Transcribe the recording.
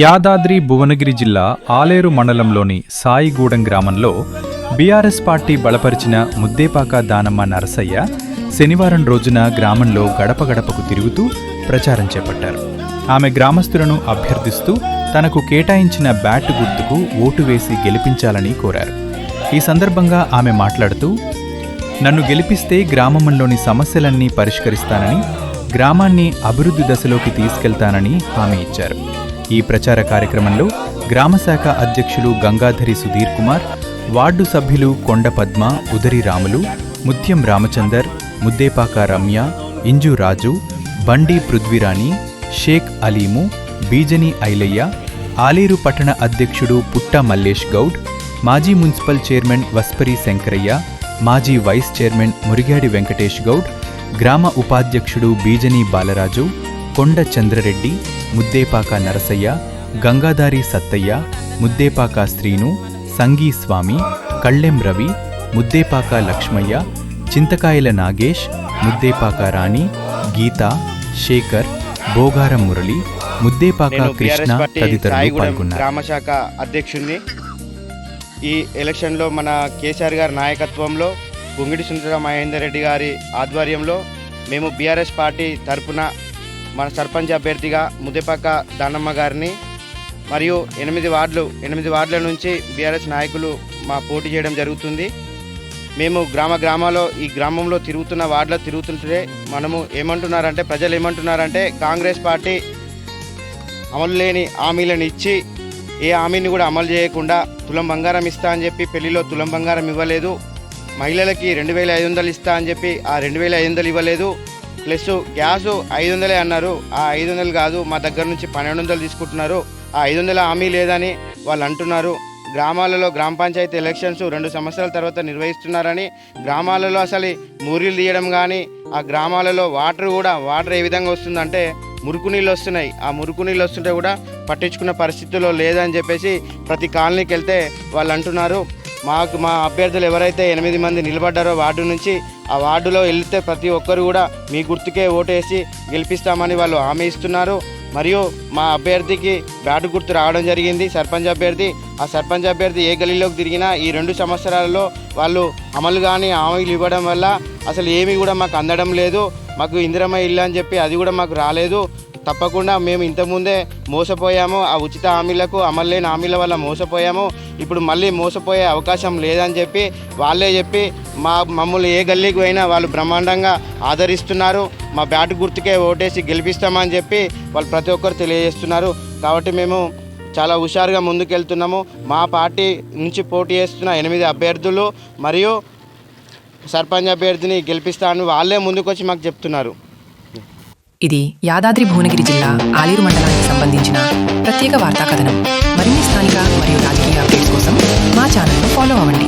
యాదాద్రి భువనగిరి జిల్లా ఆలేరు మండలంలోని సాయిగూడెం గ్రామంలో బీఆర్ఎస్ పార్టీ బలపరిచిన ముద్దేపాక దానమ్మ నరసయ్య శనివారం రోజున గ్రామంలో గడప గడపకు తిరుగుతూ ప్రచారం చేపట్టారు. ఆమె గ్రామస్తులను అభ్యర్థిస్తూ తనకు కేటాయించిన బ్యాట్ గుర్తుకు ఓటు వేసి గెలిపించాలని కోరారు. ఈ సందర్భంగా ఆమె మాట్లాడుతూ నన్ను గెలిపిస్తే గ్రామంలోని సమస్యలన్నీ పరిష్కరిస్తానని గ్రామాన్ని అభివృద్ధి దశలోకి తీసుకెళ్తానని హామీ ఇచ్చారు. ఈ ప్రచార కార్యక్రమంలో గ్రామశాఖ అధ్యక్షులు గంగాధరి సుధీర్ కుమార్ వార్డు సభ్యులు కొండ పద్మ ఉదరి రాములు ముత్యం రామచందర్ ముద్దేపాక రమ్య ఇంజు రాజు బండి పృథ్వీరాణి షేక్ అలీము బీజని ఐలయ్య ఆలేరు పట్టణ అధ్యక్షుడు పుట్ట మల్లేష్ గౌడ్ మాజీ మున్సిపల్ చైర్మన్ వస్పరి శంకరయ్య మాజీ వైస్ చైర్మన్ మురిగాడి వెంకటేష్ గౌడ్ గ్రామ ఉపాధ్యక్షుడు బీజని బాలరాజు కొండ చంద్రరెడ్డి ముద్దేపాక నరసయ్య గంగాధారి సత్తయ్య ముద్దేపాక శ్రీను సంగీ స్వామి కళ్ళెం రవి ముద్దేపాక లక్ష్మయ్య చింతకాయల నాగేష్ ముద్దేపాక రాణి గీత శేఖర్ బోగారం మురళి ముద్దేపాక కృష్ణ తదితరులు పాల్గొన్నారు. గ్రామ శాఖ అధ్యక్షుడిని ఈ ఎలక్షన్లో మన కేసీఆర్ గారి నాయకత్వంలో గుంగిడి సుందర మహేందర్ రెడ్డి గారి ఆధ్వర్యంలో మేము బీఆర్ఎస్ పార్టీ తరపున మన సర్పంచ్ అభ్యర్థిగా ముద్దెపక్క దానమ్మ గారిని మరియు ఎనిమిది వార్డులు ఎనిమిది వార్డుల నుంచి బీఆర్ఎస్ నాయకులు మా పోటీ చేయడం జరుగుతుంది. మేము గ్రామ గ్రామాల్లో ఈ గ్రామంలో తిరుగుతున్న వార్డులో తిరుగుతుంటే మనము ఏమంటున్నారంటే ప్రజలు ఏమంటున్నారంటే కాంగ్రెస్ పార్టీ అమలు లేని హామీలను ఇచ్చి ఏ హామీని కూడా అమలు చేయకుండా తులం బంగారం ఇస్తా అని చెప్పి పెళ్ళిలో తులం బంగారం ఇవ్వలేదు. మహిళలకి రెండు వేల ఐదు వందలు ఇస్తా అని చెప్పి ఆ రెండు వేల ఐదు వందలు ఇవ్వలేదు. ప్లస్ గ్యాస్ ఐదు వందలే అన్నారు. ఆ ఐదు వందలు కాదు మా దగ్గర నుంచి పన్నెండు వందలు తీసుకుంటున్నారు. ఆ ఐదు వందల హామీ లేదని వాళ్ళు అంటున్నారు. గ్రామాలలో గ్రామ పంచాయతీ ఎలక్షన్స్ రెండు సంవత్సరాల తర్వాత నిర్వహిస్తున్నారని గ్రామాలలో అసలు మూరీలు తీయడం కానీ ఆ గ్రామాలలో వాటర్ కూడా వాటర్ ఏ విధంగా వస్తుందంటే మురుకు నీళ్ళు వస్తున్నాయి. ఆ మురుకు నీళ్ళు వస్తుంటే కూడా పట్టించుకున్న పరిస్థితుల్లో లేదని చెప్పేసి ప్రతి కాలనీకి వెళ్తే వాళ్ళు అంటున్నారు. మాకు మా అభ్యర్థులు ఎవరైతే ఎనిమిది మంది నిలబడ్డారో వార్డు నుంచి ఆ వార్డులో వెళ్తే ప్రతి ఒక్కరు కూడా మీ గుర్తుకే ఓటేసి గెలిపిస్తామని వాళ్ళు హామీ ఇస్తున్నారు. మరియు మా అభ్యర్థికి బ్యాటు గుర్తు రావడం జరిగింది. సర్పంచ్ అభ్యర్థి ఆ సర్పంచ్ అభ్యర్థి ఏ గలీలోకి తిరిగినా ఈ రెండు సంవత్సరాలలో వాళ్ళు అమలు కానీ హామీలు ఇవ్వడం వల్ల అసలు ఏమీ కూడా మాకు అందడం లేదు. మాకు ఇందిరమ్మ ఇల్లు అని చెప్పి అది కూడా మాకు రాలేదు. తప్పకుండా మేము ఇంతకుముందే మోసపోయాము. ఆ ఉచిత హామీలకు అమలు లేని హామీల వల్ల మోసపోయాము. ఇప్పుడు మళ్ళీ మోసపోయే అవకాశం లేదని చెప్పి వాళ్ళే చెప్పి మా మమ్మల్ని ఏ గల్లీకి పోయినా వాళ్ళు బ్రహ్మాండంగా ఆదరిస్తున్నారు. మా బ్యాట్ గుర్తుకే ఓటేసి గెలిపిస్తామని చెప్పి వాళ్ళు ప్రతి ఒక్కరు తెలియజేస్తున్నారు. కాబట్టి మేము చాలా హుషారుగా ముందుకెళ్తున్నాము. మా పార్టీ నుంచి పోటీ చేస్తున్న ఎనిమిది అభ్యర్థులు మరియు సర్పంచ్ అభ్యర్థిని గెలిపిస్తాను వాళ్ళే ముందుకొచ్చి మాకు చెప్తున్నారు. ఇది యాదాద్రి భువనగిరి జిల్లా ఆలేరు మండలానికి సంబంధించిన ప్రత్యేక వార్తా కథనం. మరిన్ని స్థానిక మరియు రాజకీయ అప్డేట్స్ కోసం మా ఛానల్ను ఫాలో అవ్వండి.